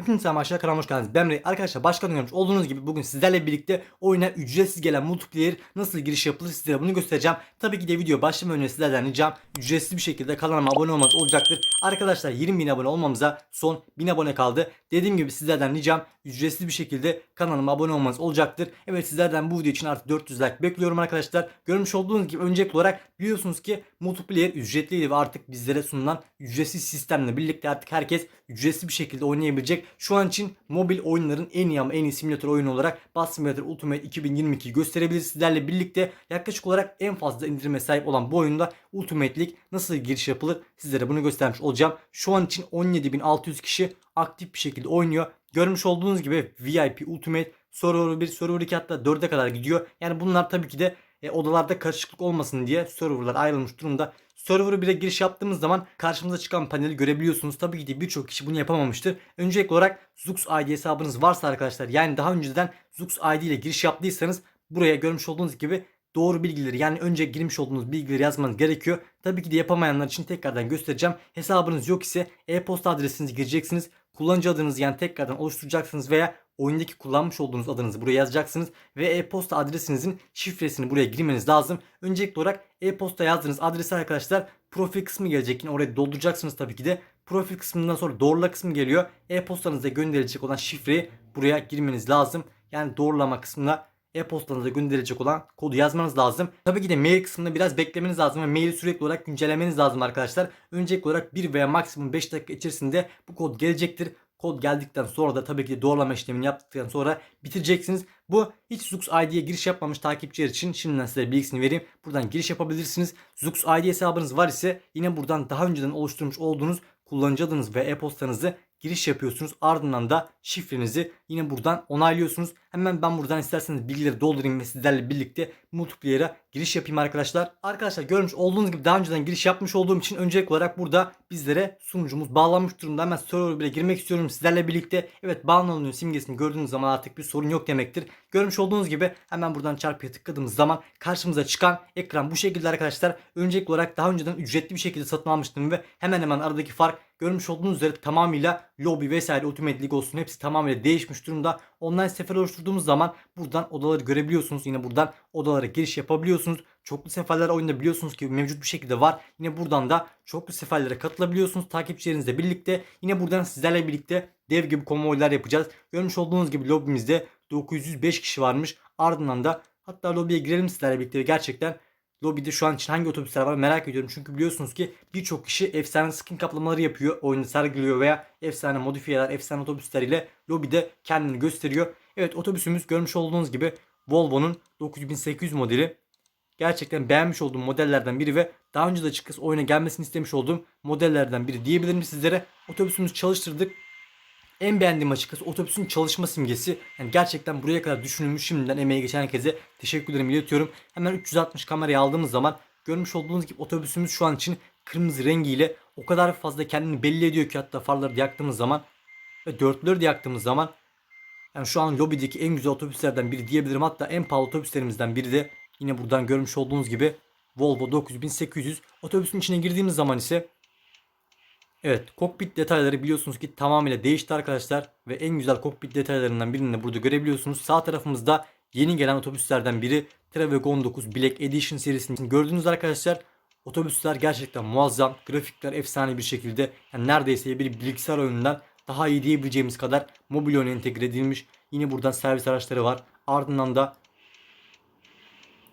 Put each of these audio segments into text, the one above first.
Hepinize selam aşağı kanalıma hoş geldiniz. Ben Ray. Arkadaşlar başkan görmüş olduğunuz gibi bugün sizlerle birlikte oyuna ücretsiz gelen multiplayer nasıl giriş yapılır sizlere bunu göstereceğim. Tabii ki de video başlamadan önce sizlerden ricam ücretsiz bir şekilde kanalıma abone olmanız olacaktır. Arkadaşlar 20 bin abone olmamıza son 1000 abone kaldı. Dediğim gibi sizlerden ricam ücretsiz bir şekilde kanalıma abone olmanız olacaktır. Evet sizlerden bu video için artık 400 like bekliyorum arkadaşlar. Görmüş olduğunuz gibi öncelikli olarak biliyorsunuz ki multiplayer ücretliydi ve artık bizlere sunulan ücretsiz sistemle birlikte artık herkes ücretsiz bir şekilde oynayabilecek. Şu an için mobil oyunların en iyi ama en iyi simülatör oyunu olarak Bus Simulator Ultimate 2022 gösterebiliriz. Sizlerle birlikte yaklaşık olarak en fazla indirime sahip olan bu oyunda Ultimate League nasıl giriş yapılır sizlere bunu göstermiş olacağım. Şu an için 17.600 kişi aktif bir şekilde oynuyor. Görmüş olduğunuz gibi VIP Ultimate Server 1, Server 2 hatta 4'e kadar gidiyor. Yani bunlar tabii ki de e, odalarda karışıklık olmasın diye serverlar ayrılmış durumda. Server 1'e giriş yaptığımız zaman karşımıza çıkan paneli görebiliyorsunuz. Tabii ki de birçok kişi bunu yapamamıştır. Öncelikli olarak Zux ID hesabınız varsa arkadaşlar yani daha önceden Zux ID ile giriş yaptıysanız buraya görmüş olduğunuz gibi doğru bilgileri yani önce girmiş olduğunuz bilgileri yazmanız gerekiyor. Tabii ki de yapamayanlar için tekrardan göstereceğim. Hesabınız yok ise e-posta adresinizi gireceksiniz. Kullanıcı adınızı yani tekrardan oluşturacaksınız veya oyundaki kullanmış olduğunuz adınızı buraya yazacaksınız ve e-posta adresinizin şifresini buraya girmeniz lazım. Öncelikli olarak e-posta yazdığınız adresi arkadaşlar profil kısmı gelecek yine oraya dolduracaksınız tabii ki de. Profil kısmından sonra doğrula kısmı geliyor. E-postanıza gönderilecek olan şifreyi buraya girmeniz lazım. Yani doğrulama kısmına e-postanıza gönderilecek olan kodu yazmanız lazım. Tabii ki de mail kısmında biraz beklemeniz lazım ve maili sürekli olarak güncellemeniz lazım arkadaşlar. Öncelikli olarak 1 veya maksimum 5 dakika içerisinde bu kod gelecektir. Kod geldikten sonra da tabii ki doğrulama işlemini yaptıktan sonra bitireceksiniz. Bu hiç Zux ID'ye giriş yapmamış takipçiler için şimdiden size bilgisini vereyim. Buradan giriş yapabilirsiniz. Zux ID hesabınız var ise yine buradan daha önceden oluşturmuş olduğunuz kullanıcı adınız ve e-postanızı giriş yapıyorsunuz. Ardından da şifrenizi yine buradan onaylıyorsunuz. Hemen ben buradan isterseniz bilgileri doldurayım ve sizlerle birlikte multiplayer'a giriş yapayım arkadaşlar. Arkadaşlar görmüş olduğunuz gibi daha önceden giriş yapmış olduğum için öncelikli olarak burada bizlere sunucumuz bağlanmış durumda. Hemen server bile girmek istiyorum sizlerle birlikte. Evet bağlanıyor simgesini gördüğünüz zaman artık bir sorun yok demektir. Görmüş olduğunuz gibi hemen buradan çarpıya tıkladığımız zaman karşımıza çıkan ekran bu şekilde arkadaşlar. Öncelikli olarak daha önceden ücretli bir şekilde satın almıştım ve hemen hemen aradaki fark görmüş olduğunuz üzere tamamıyla lobby vesaire Ultimate League olsun hepsi tamamıyla değişmiş durumda. Online sefer oluşturduğumuz zaman buradan odaları görebiliyorsunuz. Yine buradan odalara giriş yapabiliyorsunuz. Çoklu seferler oyunda biliyorsunuz ki mevcut bir şekilde var. Yine buradan da çoklu seferlere katılabiliyorsunuz takipçilerinizle birlikte. Yine buradan sizlerle birlikte dev gibi konvoylar yapacağız. Görmüş olduğunuz gibi lobimizde 905 kişi varmış. Ardından da hatta lobiye girelim sizlerle birlikte gerçekten Lobide şu an için hangi otobüsler var merak ediyorum. Çünkü biliyorsunuz ki birçok kişi efsane skin kaplamaları yapıyor. Oyunu sergiliyor veya efsane modifiyeler, efsane otobüsler ile lobide kendini gösteriyor. Evet otobüsümüz görmüş olduğunuz gibi Volvo'nun 9800 modeli. Gerçekten beğenmiş olduğum modellerden biri ve daha önce de açıkçası oyuna gelmesini istemiş olduğum modellerden biri diyebilirim sizlere. Otobüsümüzü çalıştırdık. En beğendiğim açıkçası otobüsün çalışma simgesi. Yani gerçekten buraya kadar düşünülmüş şimdiden emeği geçen herkese teşekkürlerimi iletiyorum. Hemen 360 kamerayı aldığımız zaman görmüş olduğunuz gibi otobüsümüz şu an için kırmızı rengiyle o kadar fazla kendini belli ediyor ki hatta farları da yaktığımız zaman ve dörtlüleri de yaktığımız zaman yani şu an lobideki en güzel otobüslerden biri diyebilirim. Hatta en pahalı otobüslerimizden biri de yine buradan görmüş olduğunuz gibi Volvo 9800. Otobüsün içine girdiğimiz zaman ise Evet kokpit detayları biliyorsunuz ki tamamıyla değişti arkadaşlar. Ve en güzel kokpit detaylarından birini de burada görebiliyorsunuz. Sağ tarafımızda yeni gelen otobüslerden biri Travegon 9 Black Edition serisini gördüğünüz arkadaşlar. Otobüsler gerçekten muazzam. Grafikler efsane bir şekilde. Yani neredeyse bir bilgisayar oyunundan daha iyi diyebileceğimiz kadar mobil oyuna entegre edilmiş. Yine buradan servis araçları var. Ardından da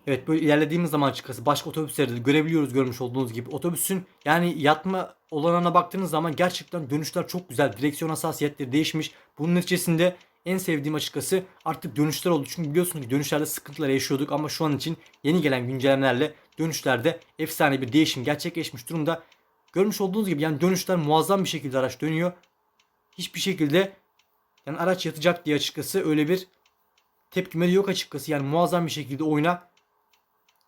Evet böyle ilerlediğimiz zaman açıkçası başka otobüsleri de görebiliyoruz görmüş olduğunuz gibi. Otobüsün yani yatma olanına baktığınız zaman gerçekten dönüşler çok güzel. Direksiyon hassasiyetleri değişmiş. Bunun neticesinde en sevdiğim açıkçası artık dönüşler oldu. Çünkü biliyorsunuz ki dönüşlerde sıkıntılar yaşıyorduk ama şu an için yeni gelen güncellemelerle dönüşlerde efsane bir değişim gerçekleşmiş durumda. Görmüş olduğunuz gibi yani dönüşler muazzam bir şekilde araç dönüyor. Hiçbir şekilde yani araç yatacak diye açıkçası öyle bir tepkimeli yok açıkçası. Yani muazzam bir şekilde oyuna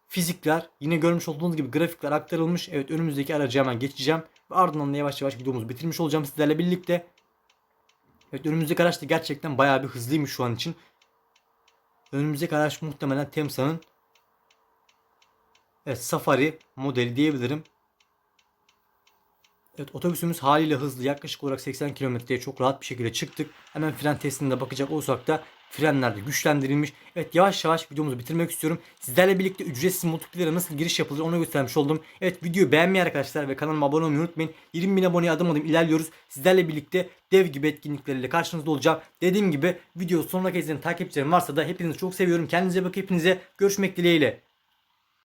fizikler yine görmüş olduğunuz gibi grafikler aktarılmış. Evet önümüzdeki aracı hemen geçeceğim. Ve ardından da yavaş yavaş videomuzu bitirmiş olacağım sizlerle birlikte. Evet önümüzdeki araç da gerçekten bayağı bir hızlıymış şu an için. Önümüzdeki araç muhtemelen Temsa'nın Evet Safari modeli diyebilirim. Evet otobüsümüz haliyle hızlı yaklaşık olarak 80 kilometreye çok rahat bir şekilde çıktık. Hemen fren testinde bakacak olsak da frenler de güçlendirilmiş. Evet yavaş yavaş videomuzu bitirmek istiyorum. Sizlerle birlikte ücretsiz multiplayer'a nasıl giriş yapılır onu göstermiş oldum. Evet videoyu beğenmeyi arkadaşlar ve kanalıma abone olmayı unutmayın. 20 bin aboneye adım adım ilerliyoruz. Sizlerle birlikte dev gibi etkinliklerle karşınızda olacağım. Dediğim gibi video sonuna izleyen takipçilerim varsa da hepinizi çok seviyorum. Kendinize bakın hepinize görüşmek dileğiyle.